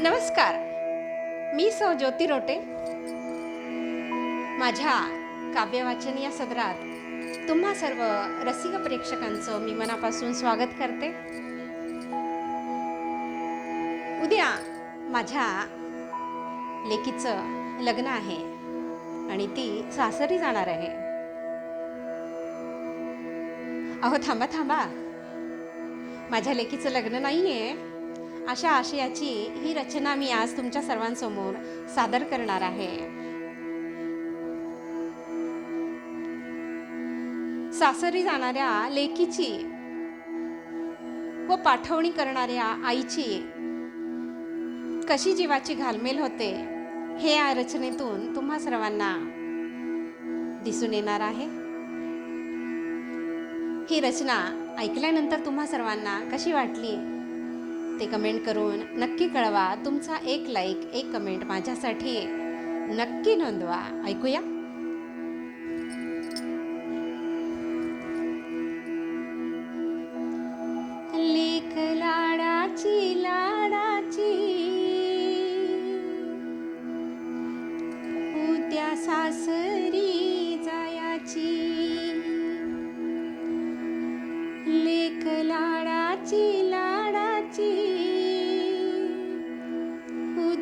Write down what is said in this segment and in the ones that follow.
नमस्कार. मी सौ ज्योती रोटे. माझ्या काव्यवाचन या सदरात तुम्हा सर्व रसिक प्रेक्षकांचं मी मनापासून स्वागत करते. उद्या माझ्या लेकीचं लग्न आहे आणि ती सासरी जाणार आहे. अहो थांबा थांबा. माझ्या लेकीचं लग्न नाही आहे अशा आशयाची ही रचना मी आज तुमच्या सर्वांसमोर सादर करणार आहे. सासरी जाणाऱ्या लेकीची व पाठवणी करणाऱ्या आईची कशी जीवाची घालमेल होते हे या रचनेतून तुम्हा सर्वांना दिसून येणार आहे. ही रचना ऐकल्यानंतर तुम्हा सर्वांना कशी वाटली ते कमेंट करून नक्की कळवा. तुमचा एक लाईक एक कमेंट माझ्यासाठी. नक्की नोंदवा. ऐकूया.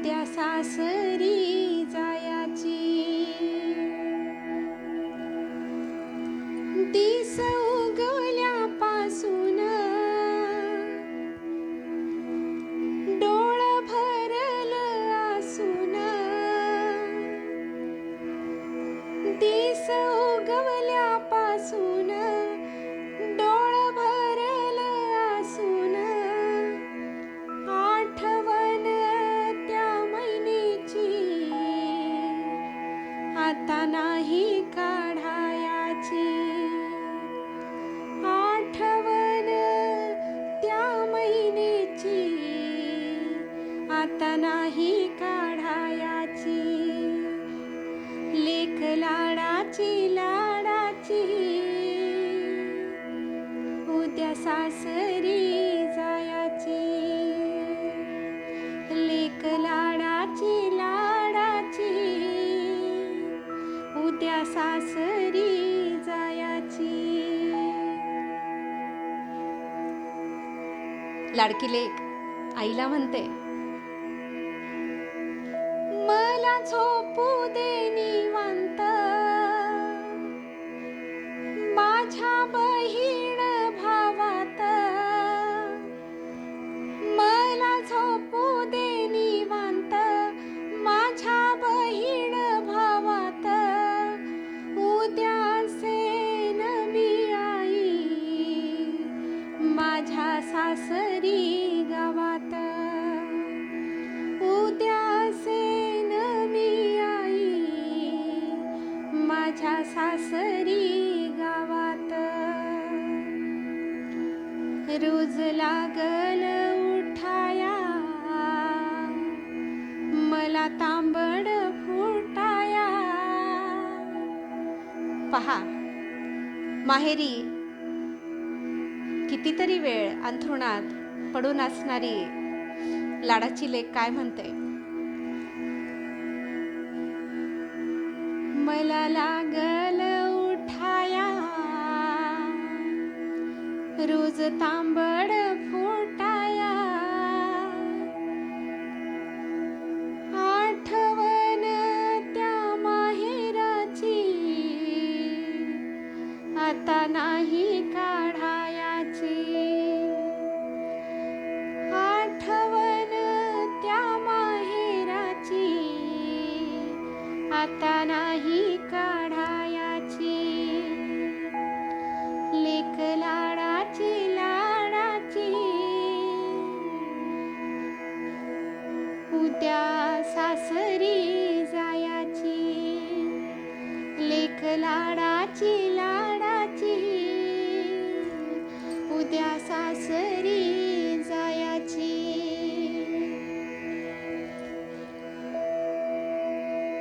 त्या सासरी जायाची. दिस उगवल्यापासून डोळ भरल असून दिस उगवल्यापासून आता नाही काढायाची. लेख लाडाची लाडाची. उद्या सासरी जायाची. लेख लाडाची लाडाची. उद्या सासरी जायाची. लाडकी लेख आईला म्हणते झोपू दे निवांत. माझ्या बहीण भावात. मला झोपू दे निवांत. माझ्या बहीण भावात. उद्या सेन मी आई. माझ्या सासरी सासरी गावात. रोज लागल उठाया. मला तांबड फुटाया. पहा माहेरी कितीतरी वेळ अंथरुणात पडून असणारी लाडाची लेक काय म्हणते? मला लागल उठाया. रोज तांबड फुल त्या सासरी जायाची. लेख लाडाची लाडाची. उद्या सासरी जायाची.